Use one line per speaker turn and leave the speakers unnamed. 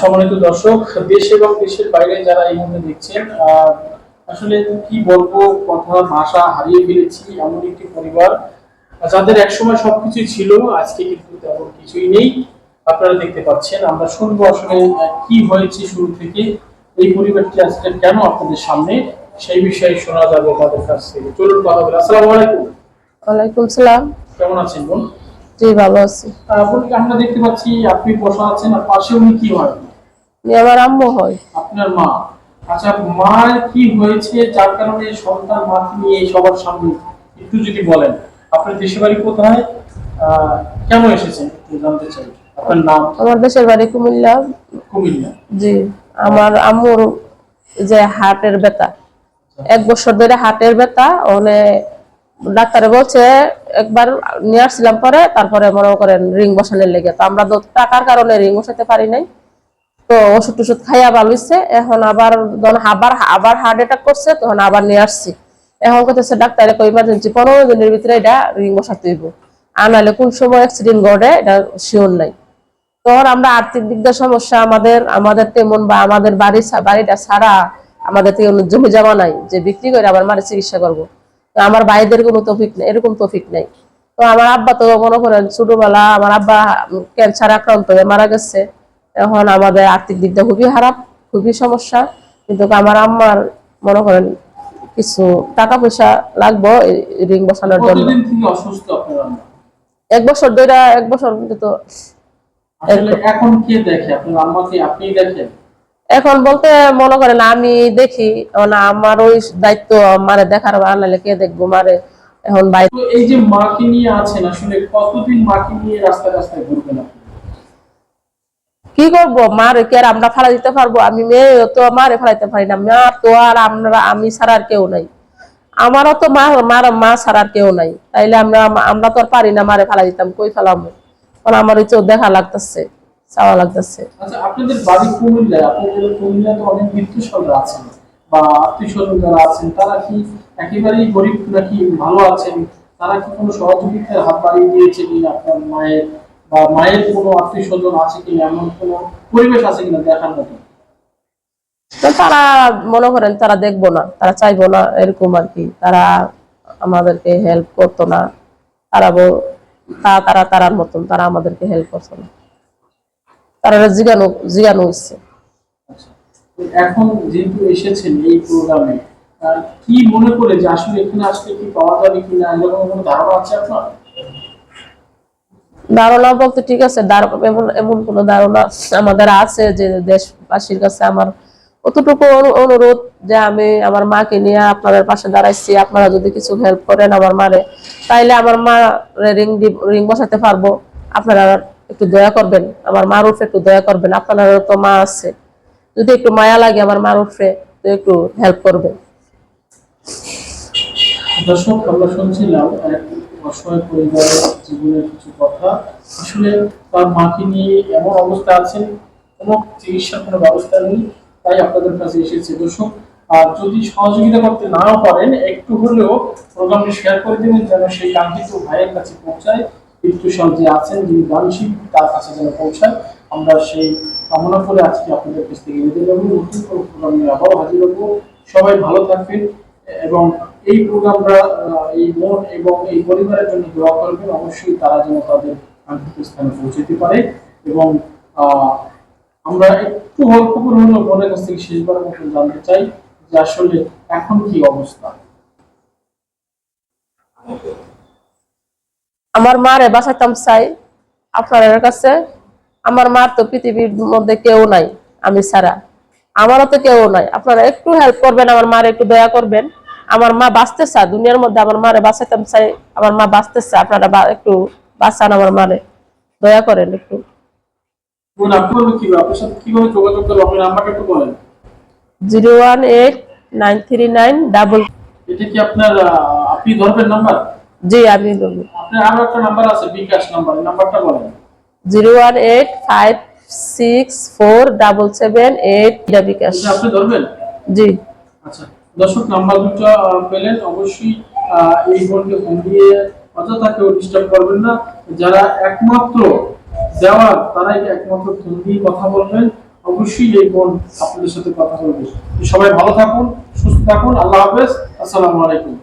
সম্মানিত দর্শক দেশ এবং দেশের বাইরে যারা এই মুহূর্তে দেখছেন আসলে কি বলব কথা ভাষা হারিয়ে ফেলেছি এমন একটি পরিবার। যাদের একসময় সবকিছু ছিল আজকে কিন্তু তেমন কিছুই নেই। আপনারা দেখতে পাচ্ছেন আমরা শুনব আসলে কি হয়েছে শুরু থেকে এই পরিবারটি আজকে কেন আপনাদের সামনে সেই বিষয়ে শোনা যাবে তাদের কাছ থেকে। চলুন কথা বলি। আসসালামু আলাইকুম।
ওয়ালাইকুম সালাম।
কেমন আছেন বোন
জি ভালো আছি।
বোনকে আমরা দেখতে পাচ্ছি আপনি বসা আছেন আর পাশে উনি কি হয়?
উনি আমার আম্মু হয়।
আপনার মা। আচ্ছা মার কি হয়েছে যার কারণে সন্তান মাকে নিয়ে সবার সামনে একটু যদি বলেন। আপনার দেশের বাড়ি কোথায়? আহ, কেন এসেছেন? একটু জানতে চাই। আপনার নাম?
আমার দেশের বাড়ি কুমিল্লা।
কুমিল্লা।
জি আমার আম্মুর যে হার্টের ব্যথা এক বছর ধরে হার্টের ব্যথা ওনে ডাক্তারে বলছে, একবার নিয়ে আসছিলাম পরে, তারপরে মনে করেন রিং বসানোর লেগে। তো আমরা টাকার কারণে রিং বসাতে পারি নাই। তো ওষুধ টষুধ খাইয়া ভালো হইছে। এখন আবার যখন আবার আবার হার্ট অ্যাটাক করছে, তখন আবার নিয়ে আসছি। এখন কথা ডাক্তারে কই ইমার্জেন্সি পনেরো দিনের ভিতরে এটা রিং বসাতে হইব। আর নাহলে কোন সময় অ্যাক্সিডেন্ট ঘটে, এটা শিওর নাই। তখন আমরা আর্থিক দিক দিয়ে সমস্যা, আমাদের আমাদের তেমন বা আমাদের বাড়ি বাড়িটা ছাড়া আমাদের থেকে কোনো জমি জমা নাই। যে বিক্রি করে আবার মারে চিকিৎসা করব। তো আমার ভাইদের কোনো তফিক নেই এরকম তফিক নেই। তো আমার আব্বা তো মনে করেন ছোটবেলা আমার আব্বা ক্যান্সার আক্রান্ত হয়ে মারা গেছে। এখন আমাদের আর্থিক দিকটা খুবই খারাপ খুবই সমস্যা। কিন্তু আমার আম্মার মনে করেন কিছু টাকা পয়সা লাগবো রিং বসানোর জন্য? এক বছর ধরে এক বছর কিন্তু
এখন কে দেখে? আপনার আম্মাকে আপনি দেখেন?
এখন বলতে মনে করেন আমি দেখি না আমার ওই দায়িত্ব মারে দেখার আনালে কে দেখব মারে? এখন বাইরে
এই যে মাকে নিয়ে আছেন আসলে কতদিন মাকে নিয়ে রাস্তায় রাস্তায় ঘুরবেন
কি করব? মারে কে আর আমরা ফেলা দিতে পারব? আমি মেয়ে তো মারে ফেলাইতে পারি না। মা তো আর আমরা আমি ছাড়া আর কেউ নাই। আমারও তো মা মার মা ছাড়া আর কেউ নাই। তাইলে আমরা আমরা তো আর পারি না মারে ফেলা দিতাম কই ফেলাম? আমার ওই চোখ দেখা লাগতেছে। চাওয়া লাগতেছে।
আচ্ছা আপনাদের বাড়ি কুমিল্লায় আপনাদের কুমিল্লায় তো অনেক আছেন বা আত্মীয় স্বজন যারা আছেন তারা কি একেবারেই গরিব নাকি ভালো আছেন? তারা কি কোনো সহযোগিতার হাত বাড়িয়ে দিয়েছে কিনা আপনার মায়ের বা মায়ের কোনো আত্মীয় স্বজন আছে কিনা এমন কোনো পরিবেশ আছে কিনা দেখার মতো?
তো তারা মনে করেন তারা দেখব না তারা চাইব না এরকম আর কি। তারা আমাদেরকে হেল্প করতো না। তারা তারা তারার মতন তারা আমাদেরকে হেল্প করতো না। তারা জিগানো জিগানো হচ্ছে
এখন যেহেতু এসেছেন এই প্রোগ্রামে কি মনে করে যে আসলে এখানে আসলে কি পাওয়া যাবে কিনা? এরকম কোনো ধারণা আছে আপনার?
ধারণা বলতে ঠিক আছে এমন এমন কোনো ধারণা আমাদের আছে যে দেশবাসীর কাছে আমার অতটুকু অনুরোধ যে আমি আমার মাকে নিয়ে আপনাদের পাশে দাঁড়াইছি আপনারা যদি কিছু হেল্প করেন আমার মারে তাইলে আমার মা রিং রিং বসাতে পারব। আপনারা একটু দয়া করবেন, আমার মার উপরে একটু দয়া করবেন আপনারা তো মা আছে। যদি একটু মায়া লাগে আমার মার উপরে তো একটু হেল্প করবেন।
দর্শক, আমরা শুনছিলাম অসহায় পরিবারের জীবনের কিছু কথা। আসলে তার মাকে নিয়ে এমন অবস্থা আছেন, কোনো চিকিৎসার কোনো ব্যবস্থা নেই, তাই আপনাদের কাছে এসেছে। দর্শক, আর যদি সহযোগিতা করতে নাও পারেন, একটু হলেও প্রোগ্রামটি শেয়ার করে দেবেন, যেন সেই কাঙ্ক্ষিত ভাইয়ের কাছে পৌঁছায়। মৃত্যুশাল যে আছেন, যিনি দানশীল, তার কাছে যেন পৌঁছায়, আমরা সেই কামনা করে আজকে আপনাদের কাছ থেকে বিদায় নেব। নতুন কোনো প্রোগ্রাম নিয়ে আবারও হাজির হব। সবাই ভালো থাকবেন এবং এই প্রোগ্রামটা এই মন এবং এই পরিবারের জন্য দোয়া করবেন। অবশ্যই তারা যেন তাদের কাঙ্ক্ষিত স্থানে পৌঁছতে পারে এবং আমরা একটু অল্প মনের কাছ থেকে শেষবারের মতো জানতে চাই যে আসলে এখন কি অবস্থা।
আমার মারে বাসাতাম চাই আপনার কাছে। আমার মার তো পৃথিবীর মধ্যে কেউ নাই আমি ছাড়া। আমারও তো কেউ নাই। আপনারা একটু হেল্প করবেন আমার মার একটু দয়া করবেন। আমার মা বাঁচতে চায় দুনিয়ার মধ্যে আমার মারে বাঁচাতাম চাই আমার মা বাঁচতে চায়। আপনারা একটু বাঁচান আমার মারে। দয়া করেন একটু। Zero one eight nine three nine double
এটা কি আপনার আপনি ধরবেন নাম্বার?
জি আমি
আপনার আরও একটা নাম্বার আছে বিকাশ নাম্বার নাম্বারটা বলেন।
Zero one eight five six four double seven eight bKash.
এটা আপনি ধরবেন?
জি।
আচ্ছা দর্শক নাম্বার দুটো পেলেন। অবশ্যই এই বোনকে ফোন দিয়ে অযথা কেউ ডিস্টার্ব করবেন না। যারা একমাত্র দেওয়ার তারাই একমাত্র ফোন দিয়ে কথা বলবেন অবশ্যই এই বোন আপনাদের সাথে কথা বলবে। সবাই ভালো থাকুন সুস্থ থাকুন। আল্লাহ হাফেজ। আসসালামু আলাইকুম।